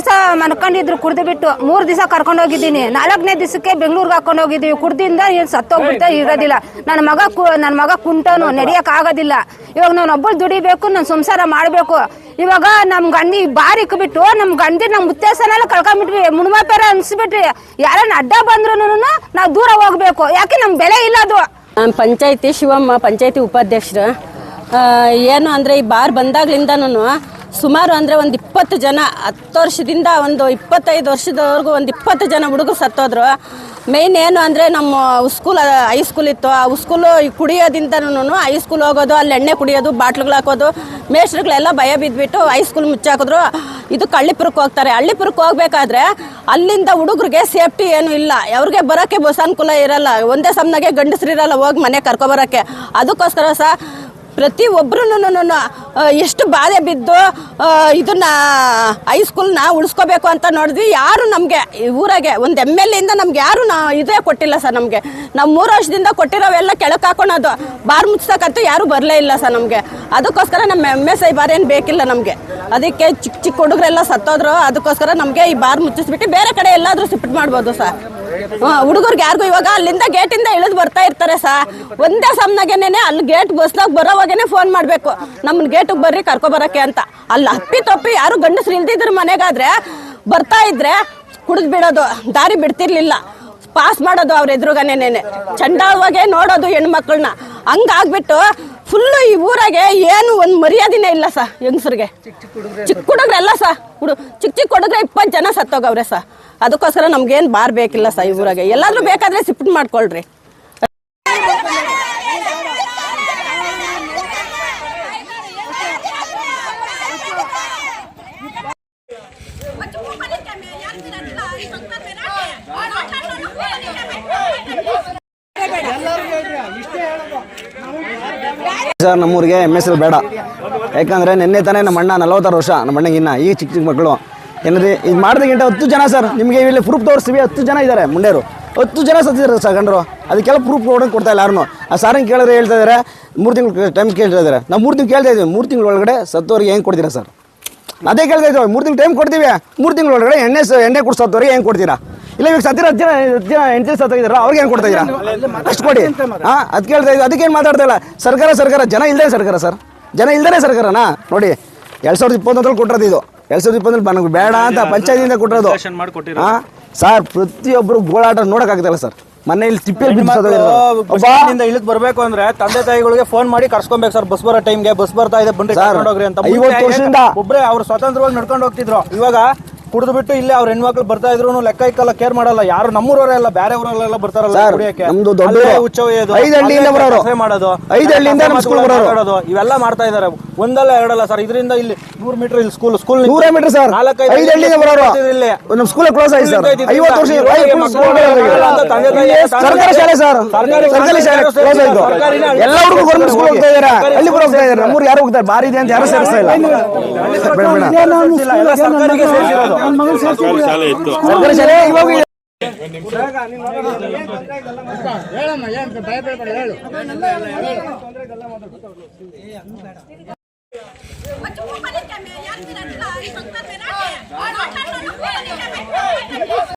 ದಿವಸ ಮನ್ಕೊಂಡಿದ್ರು ಕುಡ್ದು ಬಿಟ್ಟು. ಮೂರ್ ದಿವಸ ಕರ್ಕೊಂಡು ಹೋಗಿದ್ದೀನಿ. ನಾಲ್ಕನೇ ದಿವಸಕ್ಕೆ ಬೆಂಗಳೂರಿಗೆ ಹಾಕೊಂಡು ಹೋಗಿದ್ದೀವಿ. ಕುಡ್ದಿಂದ ಏನ್ ಸತ್ತೋಗ್ಬಿಡ್ತಾ ಇರೋದಿಲ್ಲ. ನನ್ನ ಮಗ ಕು- ನನ್ನ ಮಗ ಕುಂಟನು ನಡಿಯಕ್ ಆಗೋದಿಲ್ಲ ಇವಾಗ ನಾನು ಒಬ್ಬಳು ದುಡಿಬೇಕು ನಾನು ಸಂಸಾರ ಮಾಡಬೇಕು. ಇವಾಗ ನಮ್ ಗಂಡಿ ಬಾರಿ ಇಕ್ಬಿಟ್ಟು ನಮ್ ಗಂಡಿ ನಮ್ ಮುತ್ತೇಸನೆಲ್ಲ ಕಳ್ಕೊಂಡ್ಬಿಟ್ವಿ ಮುಣ್ಮಾಪೇರ ಅನ್ಸ್ಬಿಟ್ರಿ ಯಾರನ್ನ ಅಡ್ಡ ಬಂದ್ರು ನಾವು ದೂರ ಹೋಗ್ಬೇಕು. ಯಾಕೆ ನಮ್ ಬೆಲೆ ಇಲ್ಲ ಅದು? ನಾನು ಪಂಚಾಯತಿ ಶಿವಮ್ಮ ಪಂಚಾಯತಿ ಉಪಾಧ್ಯಕ್ಷರು. ಏನು ಅಂದರೆ ಈ ಬಾರ್ ಬಂದಾಗ್ಲಿಂದನೂ ಸುಮಾರು ಅಂದರೆ ಒಂದು ಇಪ್ಪತ್ತು ಜನ, ಹತ್ತು ವರ್ಷದಿಂದ ಒಂದು ಇಪ್ಪತ್ತೈದು ವರ್ಷದವರೆಗೂ ಒಂದು ಇಪ್ಪತ್ತು ಜನ ಹುಡುಗರು ಸತ್ತೋದ್ರು. ಮೇಯ್ನ್ ಏನು ಅಂದರೆ ನಮ್ಮ ಸ್ಕೂಲ್ ಹೈಸ್ಕೂಲ್ ಇತ್ತು. ಆ ಸ್ಕೂಲು ಕುಡಿಯೋದಿಂದನೂ ಹೈಸ್ಕೂಲ್ ಹೋಗೋದು, ಅಲ್ಲಿ ಎಣ್ಣೆ ಕುಡಿಯೋದು, ಬಾಟ್ಲುಗಳು ಹಾಕೋದು ಮೇಷ್ಟ್ರುಗಳೆಲ್ಲ ಭಯ ಬಿದ್ದುಬಿಟ್ಟು ಹೈಸ್ಕೂಲ್ ಮುಚ್ಚಾಕಿದ್ರು. ಇದು ಕಳ್ಳಿಪುರಕ್ಕೆ ಹೋಗ್ತಾರೆ. ಹಳ್ಳಿಪುರಕ್ಕೆ ಹೋಗಬೇಕಾದ್ರೆ ಅಲ್ಲಿಂದ ಹುಡುಗರಿಗೆ ಸೇಫ್ಟಿ ಏನು ಇಲ್ಲ. ಅವ್ರಿಗೆ ಬರೋಕ್ಕೆ ಬಸ್ ಅನುಕೂಲ ಇರಲ್ಲ. ಒಂದೇ ಸಮನಾಗೆ ಗಂಡಸ್ರಿರಲ್ಲ ಹೋಗಿ ಮನೆ ಕರ್ಕೊಬರೋಕ್ಕೆ. ಅದಕ್ಕೋಸ್ಕರ ಸಹ ಪ್ರತಿ ಒಬ್ರು ಎಷ್ಟು ಬಾಧೆ ಬಿದ್ದು ಇದನ್ನ ಹೈಸ್ಕೂಲ್ನ ಉಳಿಸ್ಕೋಬೇಕು ಅಂತ ನೋಡಿದ್ವಿ. ಯಾರು ನಮಗೆ ಊರಾಗೆ ಒಂದು ಎಂ ಎಲ್ ಇಂದ ನಮ್ಗೆ ಯಾರು ನಾ, ಇದೇ ಕೊಟ್ಟಿಲ್ಲ ಸರ್ ನಮಗೆ. ನಾವು ಮೂರು ವರ್ಷದಿಂದ ಕೊಟ್ಟಿರೋವೆಲ್ಲ ಕೆಳಕ್ಕೆ ಹಾಕೊಳೋದು ಬಾರ್ ಮುಚ್ಸಕ್ಕಂತೂ ಯಾರು ಬರಲೇ ಇಲ್ಲ ಸರ್ ನಮಗೆ. ಅದಕ್ಕೋಸ್ಕರ ನಮ್ಮ ಎಂ ಎಸ್ ಐ ಬಾರ್ ಏನು ಬೇಕಿಲ್ಲ ನಮಗೆ. ಅದಕ್ಕೆ ಚಿಕ್ಕ ಚಿಕ್ಕ ಹುಡುಗರೆಲ್ಲ ಸತ್ತೋದ್ರು. ಅದಕ್ಕೋಸ್ಕರ ನಮಗೆ ಈ ಬಾರ್ ಮುಚ್ಚಿಸ್ಬಿಟ್ಟು ಬೇರೆ ಕಡೆ ಎಲ್ಲಾದರೂ ಶಿಫ್ಟ್ ಮಾಡ್ಬೋದು ಸರ್. ಹುಡುಗರಿಗೆ ಯಾರಿಗೂ ಇವಾಗ ಅಲ್ಲಿಂದ ಗೇಟಿಂದ ಇಳಿದು ಬರ್ತಾ ಇರ್ತಾರೆ ಸಾ. ಒಂದೇ ಸಮನಾಗೇನೆ ಅಲ್ಲಿ ಗೇಟ್ ಬಸ್ನಾಗ ಬರೋವಾಗೇನೆ ಫೋನ್ ಮಾಡಬೇಕು. ನಮ್ಮನ್ನ ಗೇಟಿಗೆ ಬರ್ರಿ ಕರ್ಕೊ ಬರಕ್ಕೆ ಅಂತ. ಅಲ್ಲಿ ಅಪ್ಪಿ ತಪ್ಪಿ ಯಾರು ಗಂಡಸ್ರು ಇಲ್ದಿದ್ರು ಮನೆಗಾದ್ರೆ ಬರ್ತಾ ಇದ್ರೆ ಕುಡಿದು ಬಿಡೋದು, ದಾರಿ ಬಿಡ್ತಿರ್ಲಿಲ್ಲ. ಪಾಸ್ ಮಾಡೋದು ಅವ್ರ ಎದುರುಗನೇನೆ. ಚಂಡಾಳವಾಗೆ ನೋಡೋದು ಹೆಣ್ಮಕ್ಳನ್ನ. ಹಂಗಾಗ್ಬಿಟ್ಟು ಫುಲ್ಲು ಈ ಊರಾಗೆ ಏನು ಒಂದು ಮರ್ಯಾದಿನೇ ಇಲ್ಲ ಸ, ಹೆಂಗಸ್ರಿಗೆ. ಚಿಕ್ಕ ಹುಡುಗ್ರೆಲ್ಲ ಸ, ಹುಡು, ಚಿಕ್ಕ ಚಿಕ್ಕ ಹುಡುಗ್ರೆ ಇಪ್ಪತ್ತು ಜನ ಸತ್ತೋಗವ್ರೆ ಸ. ಅದಕ್ಕೋಸ್ಕರ ನಮ್ಗೇನು ಬಾರ್ ಬೇಕಿಲ್ಲ ಸ ಈ ಊರಾಗೆ. ಎಲ್ಲಾದರೂ ಬೇಕಾದ್ರೆ ಶಿಫ್ಟ್ ಮಾಡ್ಕೊಳ್ರಿ. ಸರ್, ನಮ್ಮೂರಿಗೆ ಎಂ ಎಸ್ ಎಲ್ ಬೇಡ. ಯಾಕಂದರೆ ನಿನ್ನೆ ತಾನೇ ನಮ್ಮ ಅಣ್ಣ ನಲವತ್ತಾರು ವರ್ಷ, ನಮ್ಮ ಅಣ್ಣಗಿನ್ನ ಈ ಚಿಕ್ಕ ಚಿಕ್ಕ ಮಕ್ಕಳು. ಏನಿದೆ, ಇದು ಮಾಡಿದಕ್ಕಿಂತ ಹತ್ತು ಜನ ಸರ್. ನಿಮಗೆ ಇಲ್ಲಿ ಪ್ರೂಫ್ ತೋರಿಸ್ತೀವಿ, ಹತ್ತು ಜನ ಇದ್ದಾರೆ ಮುಂಡೇರು. ಹತ್ತು ಜನ ಸತ್ತಿದ್ದಾರೆ ಸರ್ ಗಂಡರು. ಅದಕ್ಕೆಲ್ಲ ಪ್ರೂಫ್ ಕೊಡೋಕೆ ಕೊಡ್ತಾ ಇಲ್ಲ ಯಾರನ್ನು. ಆ ಸಾರಿನ ಕೇಳಿದ್ರೆ ಹೇಳ್ತಾ ಇದ್ದಾರೆ ಮೂರು ತಿಂಗಳು ಟೈಮ್ ಕೇಳ್ತಾ ಇದ್ದಾರೆ ನಾವು ಮೂರು ತಿಂಗಳು ಕೇಳ್ತಾ ಇದ್ದೀವಿ, ಮೂರು ತಿಂಗಳ ಒಳಗಡೆ ಸತ್ತೋರಿಗೆ ಹೆಂಗೆ ಕೊಡ್ತೀರಾ ಸರ್? ಅದೇ ಕೇಳ್ತಾ ಇದ್ದೀವಿ, ಮೂರು ತಿಂಗಳು ಟೈಮ್ ಕೊಡ್ತೀವಿ, ಮೂರು ತಿಂಗಳ ಒಳಗಡೆ ಎಣ್ಣೆ ಎಣ್ಣೆ ಕುಡ್ಸೋದವ್ರಿಗೆ ಹೆಂಗೆ ಕೊಡ್ತೀರಾ? ಇಲ್ಲ ಇವಾಗ ಸತ್ತಿರ ಹತ್ತು ಜನ ಹತ್ತು ಜನ ಎಂಟು ಜನ ಸತ್ತೋಗಿದಾರ ಅವ್ರಿಗೆ ಏನು ಕೊಡ್ತಾ ಇದ್ದೀರಾ? ಅಷ್ಟು ಕೊಡಿ. ಹಾಂ ಅದು ಕೇಳ್ತಾ ಇದ್ದೀವಿ ಅದಕ್ಕೇನು ಮಾತಾಡ್ತಾ ಇಲ್ಲ. ಸರ್ಕಾರ ಸರ್ಕಾರ ಜನ ಇಲ್ಲದೆ ಸರ್ಕಾರ ಸರ್. ಜನ ಇಲ್ದೇ ಸರ್ಕಾರನಾ? ನೋಡಿ ಎರಡು ಸಾವಿರದ ಇಪ್ಪತ್ತೊಂದ್ರಲ್ಲಿ ಕೊಟ್ಟಿರೋದು ಇದು. ಎರಡು ಸಾವಿರದ ಇಪ್ಪತ್ತೊಂದ್ರಲ್ಲಿ ನನಗೆ ಬೇಡ ಅಂತ ಪಂಚಾಯತಿಯಿಂದ ಕೊಟ್ಟಿರೋದು. ಹಾಂ ಸರ್ ಪ್ರತಿಯೊಬ್ಬರು ಗೋಳಾಟ ನೋಡೋಕ್ಕಾಗ್ತಾಯಿಲ್ಲ ಸರ್. ಮನೆಯಲ್ಲಿ ಇಲ್ಲಿ ತಿಪ್ಪೆಯಲ್ಲಿ ಬಿದ್ದು ಇಳಿದ್ ಬರ್ಬೇಕು ಅಂದ್ರೆ ತಂದೆ ತಾಯಿಗಳಿಗೆ ಫೋನ್ ಮಾಡಿ ಕರ್ಸ್ಕೊಬೇಕು ಸರ್. ಬಸ್ ಬರೋ ಟೈಮ್ಗೆ ಬಸ್ ಬರ್ತಾ ಇದೆ ಕರ್ಕೊಂಡು ಹೋಗ್ರಿ ಅಂತ. ಒಬ್ಬರೇ ಮುಂಚೆ ವರ್ಷದಿಂದ- ಒಬ್ರೇ ಅವ್ರು ಸ್ವತಂತ್ರವಾಗಿ ನಡ್ಕೊಂಡು ಹೋಗ್ತಿದ್ರು. ಇವಾಗ ಕುಡಿದು ಬಿಟ್ಟು ಇಲ್ಲಿ ಅವ್ರ ಹೆಣ್ಮಕ್ಳು ಬರ್ತಾ ಇದ್ರು ಲೆಕ್ಕ ಇಕ್ಕಲ್ಲ ಕೇರ್ ಮಾಡಲ್ಲ. ಯಾರು ನಮ್ಮೂರವರೇ ಅಲ್ಲ ಬೇರೆ ಊರಲ್ಲೆಲ್ಲ ಬರ್ತಾರಲ್ಲ ಸರ್, ಕುಡಿಯಕ್ಕೆ. ನಮ್ದು ದೊಡ್ಡ ಅಲ್ಲೇ ಊರು. ಹುಚ್ಚ ಒಯ್ಯೋದು, ಐದು ಹಳ್ಳಿಯಿಂದ ಅಲ್ಲೇ ಬರೋರು. ಕಫೆ ಮಾಡೋದು. ಐದು ಹಳ್ಳಿಯಿಂದ ನಮ್ಮ ಸ್ಕೂಲ್ ಬರೋರು. ಮಾತಾಡೋದು. ಇವೆಲ್ಲ ಮಾಡ್ತಾ ಇದಾರೆ ಒಂದಲ್ಲ ಎರಡಲ್ಲ ಸರ್. ಇದರಿಂದ ಇಲ್ಲಿ ನೂರ್ ಮೀಟರ್ ಇಲ್ಲಿ ಸ್ಕೂಲ್ ಸ್ಕೂಲ್ ನೂರ ಮೀಟರ್ ಸರ್. ನಾಲ್ಕೈದು ಐದು ಬರೋರು. ಇಲ್ಲಿ. ನಮ್ಮ ಸ್ಕೂಲ್ ಕ್ಲೋಸ್ ಆಯ್ತು ಸರ್. ಸ್ಕೂಲ್ ಐವತ್ತು ವರ್ಷ ಇದ್ದಿದ್ದು ಐವತ್ತು ಮಕ್ಕಳು ಸ್ಕೂಲ್ ಮಕ್ಕಳು ಅಂತ ತಂದೆ ತಾಯಿ ಸರ್ಕಾರಿ ಶಾಲೆ ಸರ್. ಸರ್ಕಾರಿ ಸರ್ಕಾರಿ ಶಾಲೆ ಶಾಲೆ ಕ್ಲೋಸ್ ಆಯ್ತು. ಸರ್ಕಾರಿನ ಹಳ್ಳಿ ಎಲ್ಲ ಹುಡುಗರು ಗೌರ್ಮೆಂಟ್ ಸ್ಕೂಲ್ ಹೋಗ್ತಾ ಇದಾರೆ. ಹಳ್ಳಿ ಕೂಡ ಹೋಗ್ತಾ ಇದಾರೆ. ನಮ್ಮೂರು ಯಾರು ಹೋಗ್ತಾರೆ? ಬಾರಿ ಇದೆ ಅಂತ ಯಾರು ಸೇರಿಸ್ತಾ ಇಲ್ಲ. ಬೇಡ, ಬೇಡ. ಎಲ್ಲ ಸರ್ಕಾರಿಗೆ ಸೇರಿಸಿರೋದು. ಸರ್ಕಾರಿ ಶಾಲೆ ಇತ್ತು. ಇದೆ.